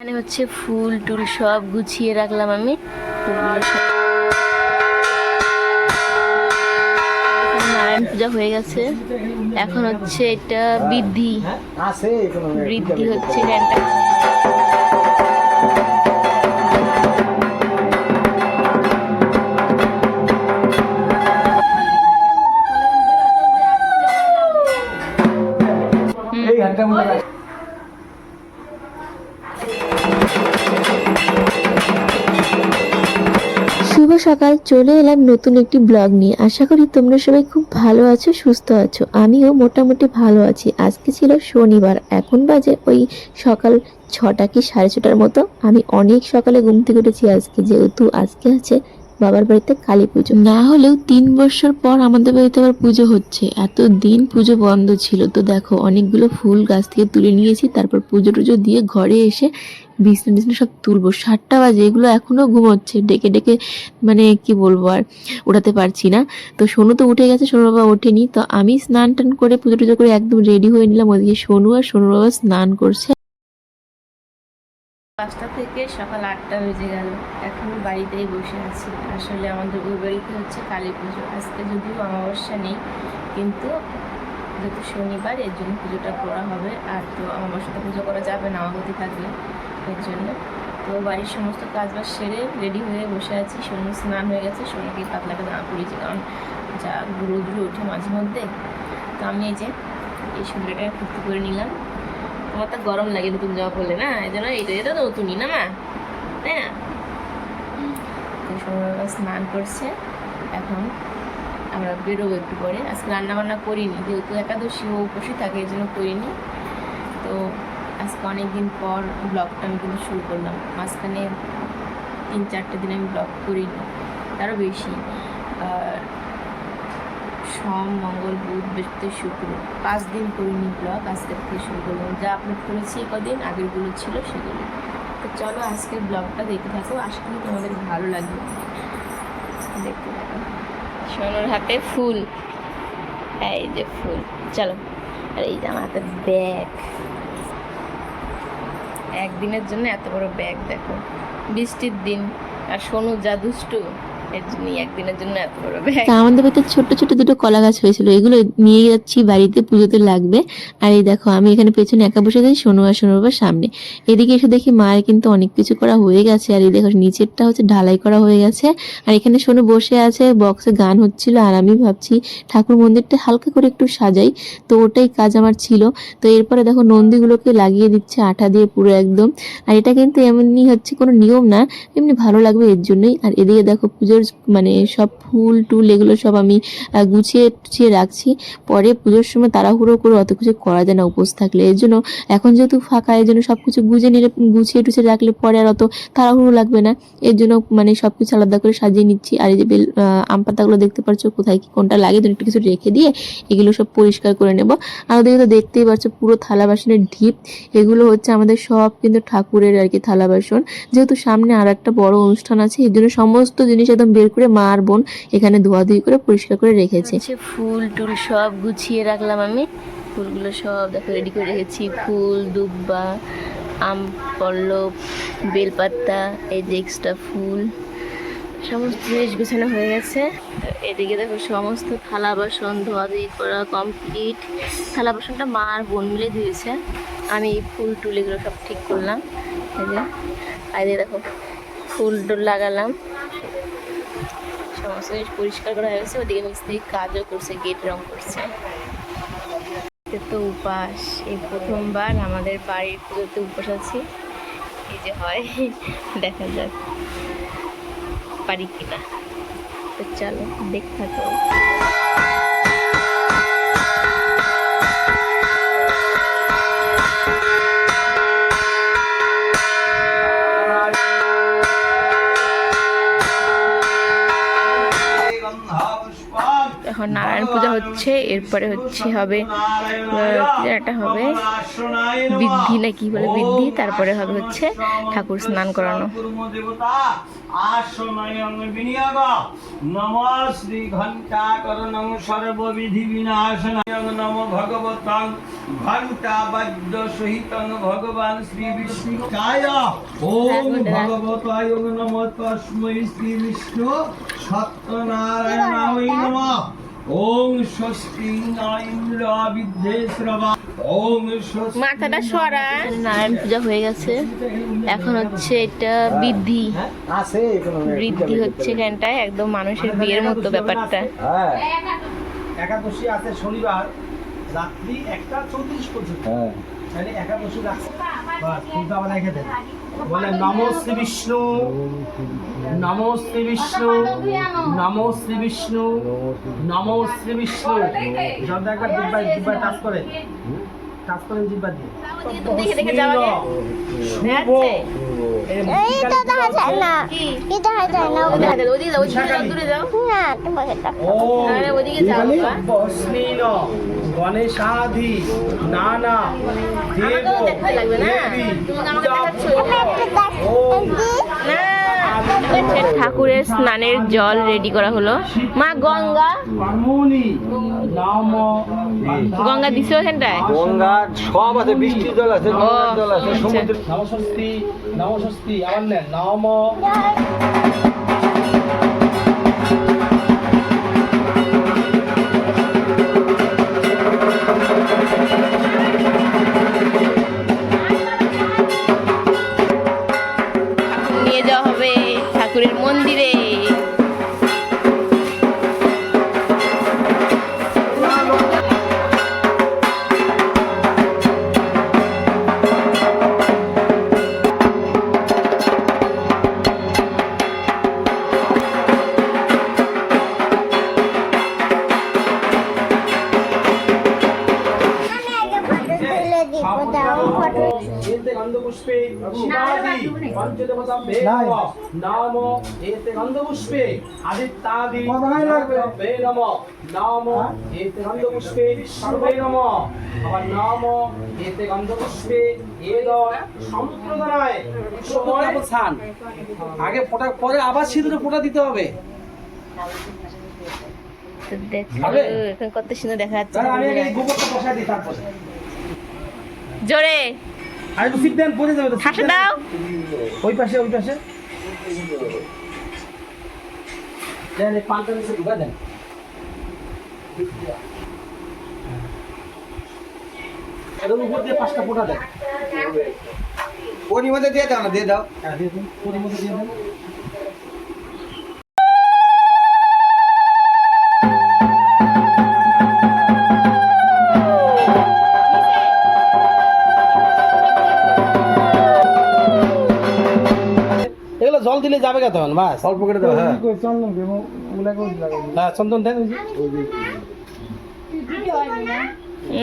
এখানে হচ্ছে ফুল টুল সব গুছিয়ে রাখলাম আমি। নারায়ণ পূজা হয়ে গেছে। এখন হচ্ছে এটা বৃদ্ধি। বৃদ্ধি হচ্ছে সকাল চলে এলাম নতুন একটি ব্লগ নিয়ে। আশা করি তোমরা সবাই খুব ভালো আছো, সুস্থ আছো। আমিও মোটামুটি ভালো আছি। আজকে ছিল শনিবার। এখন বাজে ওই সকাল ছটা কি সাড়ে ছটার মতো। আমি অনেক সকালে ঘুম থেকে উঠেছি আজকে, যেহেতু আজকে আছে বাবার বাড়িতে কালী পুজো। না হলেও তিন বছর পর আমাদের বাড়িতে আবার পুজো হচ্ছে। এত দিন পুজো বন্ধ ছিল। তো দেখো, অনেকগুলো ফুল গাছ থেকে তুলে নিয়েছি, তারপর পুজো টুজো দিয়ে ঘরে এসে বিছনা টিছনা সব তুলবো। সাতটা বাজে, এগুলো এখনও ঘুমোচ্ছে। ডেকে ডেকে মানে কি বলব আর, উঠাতে পারছি না। তো সোনু তো উঠে গেছে সোনু বাবা ওঠেনি। তো আমি স্নান টান করে পুজো টুজো করে একদম রেডি হয়ে নিলাম ওদিকে সোনু আর সোনু বাবা স্নান করছে। পাঁচটা থেকে সকাল আটটা বেজে গেল। এখন বাড়িতেই বসে আছি। আসলে আমাদের ওই বাড়িতে হচ্ছে কালী পুজো। আজকে যদিও অমাবস্যা নেই, কিন্তু যেহেতু শনিবার, এর জন্য পুজোটা করা হবে। আর তো অমাবস্যাতে পুজো করা যাবে না আমাগতি থাকলে এর জন্য। তো বাড়ির সমস্ত কাজবাজ সেরে রেডি হয়ে বসে আছি। সোনু স্নান হয়ে গেছে, সোনুকে পাতলাকে দাঁড়া পড়িয়েছি কারণ যা রোদ্র ওঠে মাঝে মধ্যে। তো আমি এই যে এই সুন্দরটা কুর্তি করে নিলাম। আমার তো গরম লাগে নতুন জামা পরলে, না? এই জন্য এটা এটা নতুনই না, মা? তাই না? স্নান করছে। এখন আমরা বেরোবো একটু পরে। আজকে রান্না বান্না করিনি, যেহেতু একাদশী ও উপসী থাকে, এই জন্য করিনি। তো আজকে অনেক দিন পর ব্লগটা আমি কিন্তু শুরু করলাম। মাঝখানে তিন, চারটে দিন আমি ব্লগ করিনি, তারও বেশি। আর সোম, মঙ্গল, বুধ, বৃহস্পতি, শুক্র, পাঁচ দিন করিনি ব্লগ আজকের থেকে শুরু করলাম। যা আপলোড করেছি কদিন, আগেরগুলো ছিল সেগুলো। তো চলো আজকের ব্লগটা দেখতে থাকো, আশা করি তোমাদের ভালো লাগবে। দেখতে থাকো। সোনুর হাতে ফুল। এই যে ফুল। চলো, আর এই যে আমার হাতে ব্যাগ। একদিনের জন্য এত বড় ব্যাগ, দেখো। বৃষ্টির দিন। আর সোনু যা দুষ্টু। ছোট্ট ছোট্ট দুটো কলা গাছ হয়েছিল, এগুলো নিয়ে যাচ্ছি বাড়িতে, পুজোতে লাগবে। আর এই দেখো, আমি এখানে পেছনে একা বসে যাই সোনু আর সোনু সামনে। এদিকে এসে দেখি মায়ের কিন্তু অনেক কিছু করা হয়ে গেছে, আর এই দেখো, নিচেরটা হচ্ছে ঢালাই করা হয়ে গেছে। আর এখানে সোনু বসে আছে বক্সে গান হচ্ছিল, আর আমি ভাবছি ঠাকুর মন্দিরটা হালকা করে একটু সাজাই। তো ওটাই কাজ আমার ছিল। তো এরপরে দেখো, নন্দীগুলোকে লাগিয়ে দিচ্ছে, আঠা দিয়ে পুরো একদম। আর এটা কিন্তু এমনি হচ্ছে কোনো নিয়ম না, এমনি ভালো লাগবে এর জন্যই। আর এদিকে দেখো, পুজোর মানে সব ফুল টুল এগুলো সব আমি গুছিয়ে টুছিয়ে রাখছি। পরে পুজোর সময় তাড়াহুড়ো করে অত কিছু করা যায় না উপোস থাকলে। এর জন্য এখন যেহেতু ফাঁকা, এর জন্য সব কিছু গুছিয়ে নিলে, গুছিয়ে টুছিয়ে রাখলে পরে আর অত তাড়াহুড়ো লাগবে না। এর জন্য মানে সব কিছু আলাদা করে সাজিয়ে নিচ্ছি। আর এই যে বেল আম পাতাগুলো দেখতে পাচ্ছ কোথায় কি কোনটা লাগে তো একটু কিছু রেখে দিয়ে এগুলো সব পরিষ্কার করে নেব। আর ওদিকে তো দেখতেই পাচ্ছ পুরো থালা বাসনের ঢিপ। এগুলো হচ্ছে আমাদের সব কিন্তু ঠাকুরের আর কি থালা বাসন। যেহেতু সামনে আর একটা বড় অনুষ্ঠান আছে এই জন্য সমস্ত জিনিস একদম বের করে মা আর বোন এখানে ধোয়াধুয়ি করে পরিষ্কার করে রেখেছে। ফুল টুল সব গুছিয়ে রাখলাম আমি। ফুলগুলো সব দেখো রেডি করে রেখেছি। ফুল, দুব্বা, আম, পল্লব, বেলপাতা, এই যে এক্সট্রা ফুল। সমস্ত জিনিস গুছানো হয়ে গেছে। এদিকে দেখো সমস্ত থালা বাসন ধোয়াধুয়ি করা কমপ্লিট থালা বাসনটা মা আর বোন মিলে ধুয়েছে। আমি ফুল টুল এগুলো সব ঠিক করলাম। এই যে, আর দেখো ফুল টুল লাগালাম। সমস্ত জিনিস পরিষ্কার করা হয়ে গেছে, ওদিকে মিস্ত্রি কাজও করছে গেট রং করছে। তো উপাস, এই প্রথমবার আমাদের বাড়ির পুজোতে উপাস আছি। এই যে হয়, দেখা যাক পারি কিনা। তো চলো, দেখতে থাকো। এখন নারায়ণ পূজা হচ্ছে, এরপরে হচ্ছে হবে একটা হবে বৃদ্ধি না কি বলে বৃদ্ধি, তারপরে হবে হচ্ছে ঠাকুর স্নান করানো। ভগবান শ্রী বিষ্ণুকায় ওম ভগবতায় নম তস্मै শ্রী বিষ্ণু সত্যনারায়ণায় নমঃ মাথাটা সরা। নারায়ণ পূজা হয়ে গেছে। এখন হচ্ছে এটা বৃদ্ধি। বৃদ্ধি হচ্ছে এখানটায় একদম মানুষের বিয়ের মতো ব্যাপারটা। হ্যাঁ। একাদশী আছে শনিবার রাত্রি একটা চৌত্রিশ পর্যন্ত। হ্যাঁ। তাহলে একাদশী রাখছে বাস আবার রেখে দেন। বলে নমো শ্রী বিষ্ণু নমো শ্রী বিষ্ণু নমো শ্রী বিষ্ণু নমো শ্রী বিষ্ণু। যত একবার জিব্বায় জিব্বায় টাচ করে টাচ করেন জিব্বা দিয়ে। ওদিকে যাও, ওদিকে যাও, গণেশাধি নানা দেব ঠাকুরের স্নানের জল রেডি করা হলো। মা গঙ্গা। গঙ্গা দিছো এখানটায় গঙ্গা সব আছে বৃষ্টি জল আছে জল আছে আচ্ছা। সমুদ্র নমস্বস্তি নমস্বস্তি নেন নাম নাম এতে গন্ধপুষ্পে আদিত্যাদি বে নম। নাম এতে গন্ধপুষ্পে সর্বে নম। আবার নাম এতে গন্ধপুষ্পে এদ সমুদ্রদানায় সময় স্থান আগে ফোটা পরে আবার সিঁদুরে ফোটা দিতে হবে। দেখো হবে? এখন কত সুন্দর দেখা যাচ্ছে। জোরে। আর একটু সিট দেন পড়ে যাবে হাসে দাও। ওই পাশে ওই পাশে। দেন এই পানটা নিচে ঢুকা দেন। এর উপর দিয়ে পাঁচটা ফোটা দেন। ওর মধ্যে দিয়ে দাও না দিয়ে দাও। হ্যাঁ ওর মধ্যে দিয়ে দেন। দিলে যাবে কে তখন? বাস। অল্প করে দাও হ্যাঁ। হ্যাঁ চন্দন দেন।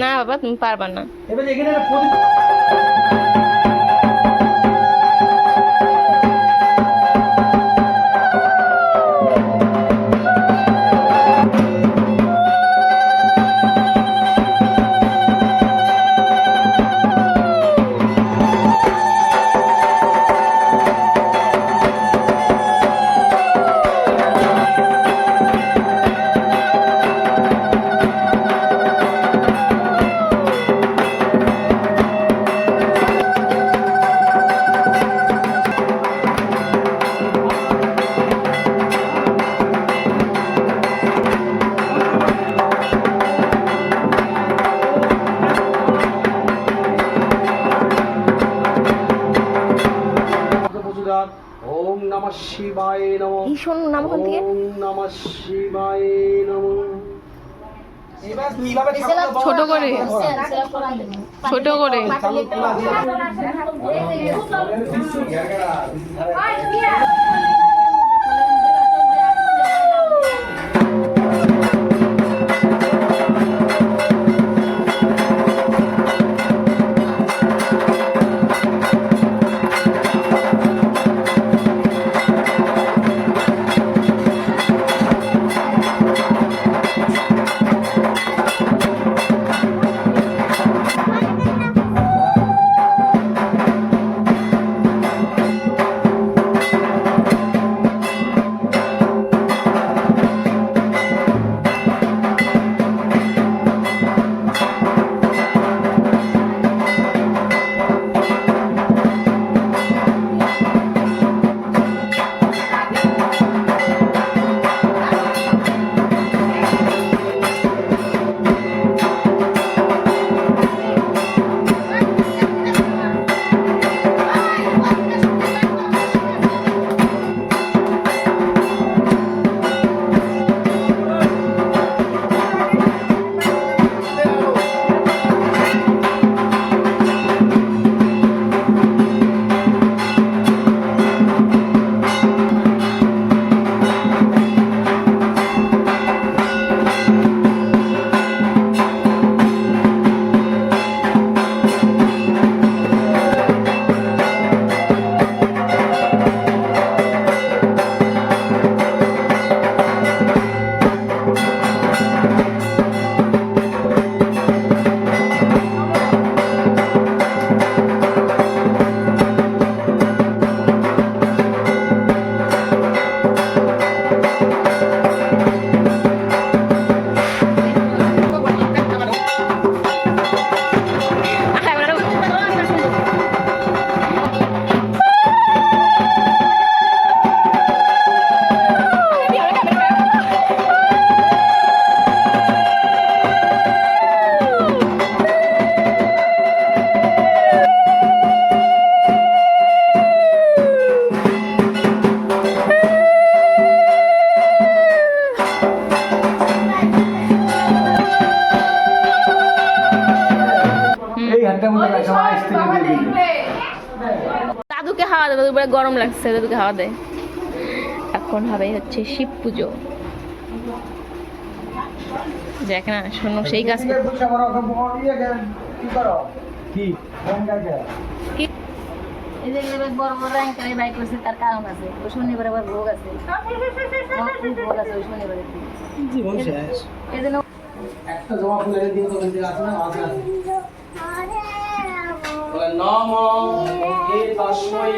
না? বাবা তুমি পারবা না। এবার এখানে শিবায় নম এই শোন নাম ওখান থেকে ওম নমঃ শিবায় নমঃ ছোট করে ছোট করে দাদুকে হাওয়া দেয় দাদু গরম লাগছে দাদুকে হাওয়া দেয় এখন হবে হচ্ছে শিব পুজো। দেখ না শোনো সেই কাজ কি বড় বড় তার কারণ আছে। একটা। জমা ফুলের দিয়ে তো আছে না আছে। নম এ তস্মৈ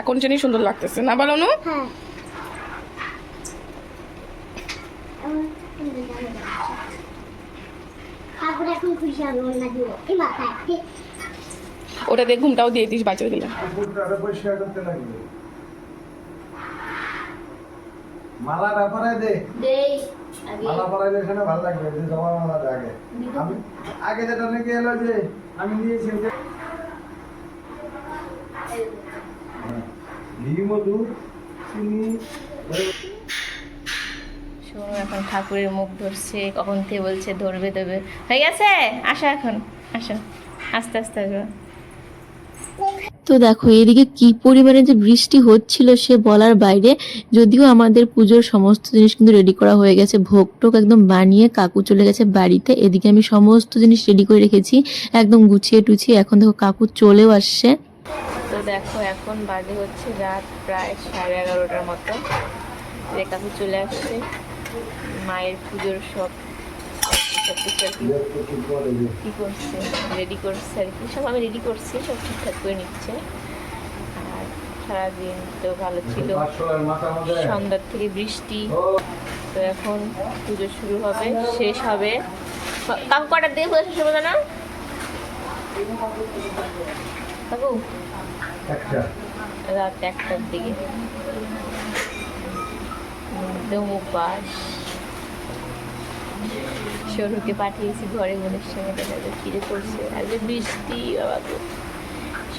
এখন জেনি সুন্দর লাগতেছে। না বলো নু দেখা ওটা দিয়ে ঘুমটাও দিয়ে দিস করতে লাগবে মালাটা পরাই দে। দেই আগে। মালা পরাইলে এখানে ভালো লাগবে যে জমা মালাটা আগে। আমি আগে যেটা নাকি এলো যে আমি নিয়েছি ওই যে হ্যাঁ, এখন ঠাকুরের মুখ ধরছে কখন থেকে বলছে ধরবে দেবে হয়ে গেছে? আসো এখন আসো। আস্তে আস্তে আসো। তো দেখো এদিকে কি পরিমাণে যে বৃষ্টি হচ্ছিল সে বলার বাইরে যদিও আমাদের পুজোর সমস্ত জিনিস কিন্তু রেডি করা হয়ে গেছে। ভোগ টোক একদম বানিয়ে কাকু চলে গেছে বাড়িতে। এদিকে আমি সমস্ত জিনিস রেডি করে রেখেছি একদম গুছিয়ে টুছিয়ে। এখন দেখো কাকু চলেও আসছে। দেখো, এখন বাজে হচ্ছে রাত প্রায় সাড়ে এগারোটার মতো। কাকু চলে আসছে। মায়ের পুজোর সব কি কি করছে? রেডি করছে আর কি। সব আমি রেডি করছি, সব ঠিকঠাক করে নিচ্ছে। আর সারাদিন তো ভালো ছিল। সন্ধ্যার থেকে বৃষ্টি। তো এখন পুজো শুরু হবে, শেষ হবে। কাকু কটার দিয়ে পুজো শেষ হবে না কাকু একটা। রাত একটার দিকে। একদম উপাস। সরুকে পাঠিয়েছি ঘরে বোনের সঙ্গে দেখা যায় কিরে করছে। আর যে বৃষ্টি বাবা গো।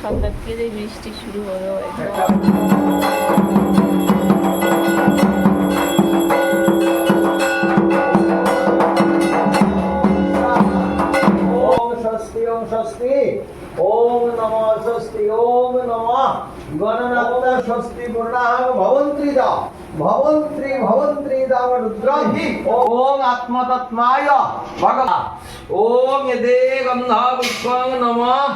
সন্ধ্যার থেকে যে বৃষ্টি শুরু হলো একদম। স্বস্তি ওম স্বস্তি। ওম নমঃ স্বস্তি, ওম নমঃ। গণনাত্ম স্বস্তি পূর্ণাং ভবন্ত্রী দা ভবন্ত্রী ভবন্ত্রী দাম রুদ্রাহি ওম আত্মতত্মায় ভগবা। ওম এদে গন্ধা পুষ্পং নমঃ।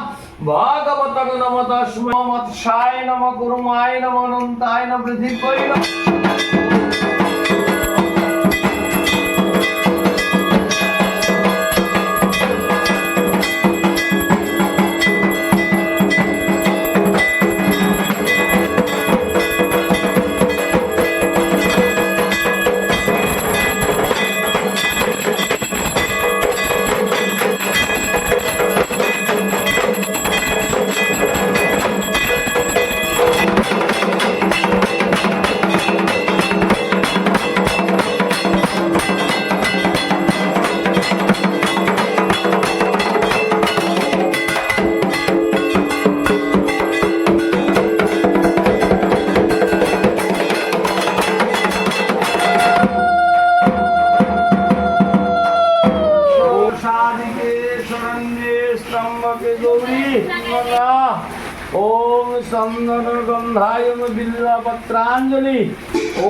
ভাগবতং নম। তস্মৈ মৎসায় নম। কুর্মায় নম। অনন্তায় নম। পৃথিবী পুষ্পাঞ্জলি ও।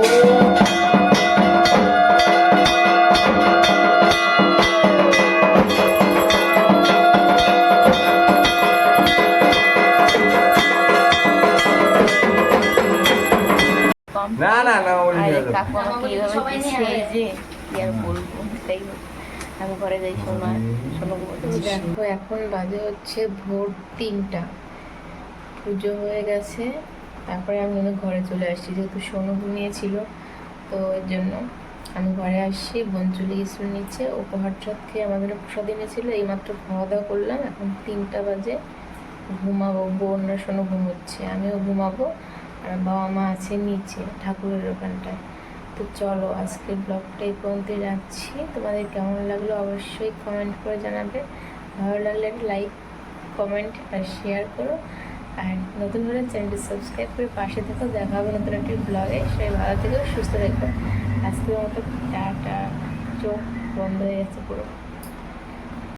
না না না কাকু কি আর বলব তাই যাই এখন বাজে হচ্ছে ভোর তিনটা। পুজো হয়ে গেছে। তারপরে আমি ওদের ঘরে চলে আসছি। যেহেতু সোনু ঘুমিয়েছিল, তো এর জন্য আমি ঘরে আসছি, বোন চলে গেছিল নিচে উপহার চাঁদ খেয়ে আমাদের প্রসাদ এনেছিল, এইমাত্র খাওয়া দাওয়া করলাম, এখন তিনটা বাজে, ঘুমাবো, বোনরা শোনো ঘুমোচ্ছে, আমিও ঘুমাবো, আর বাবা মা আছে নিচে, ঠাকুরের ওখানটায় তো চলো, আজকের ব্লগটা এই পর্যন্ত রাখছি। তোমাদের কেমন লাগল অবশ্যই কমেন্ট করে জানাবে। ভালো লাগলে লাইক কমেন্ট আর শেয়ার করো। আর নতুন হলে চ্যানেলটি সাবস্ক্রাইব করে পাশে থেকো দেখা হবে নতুন একটি ব্লগে সবাই ভালো থেকো, সুস্থ থেকো। আজকের মতো টাটা। চোখ বন্ধ হয়ে গেছে পুরো।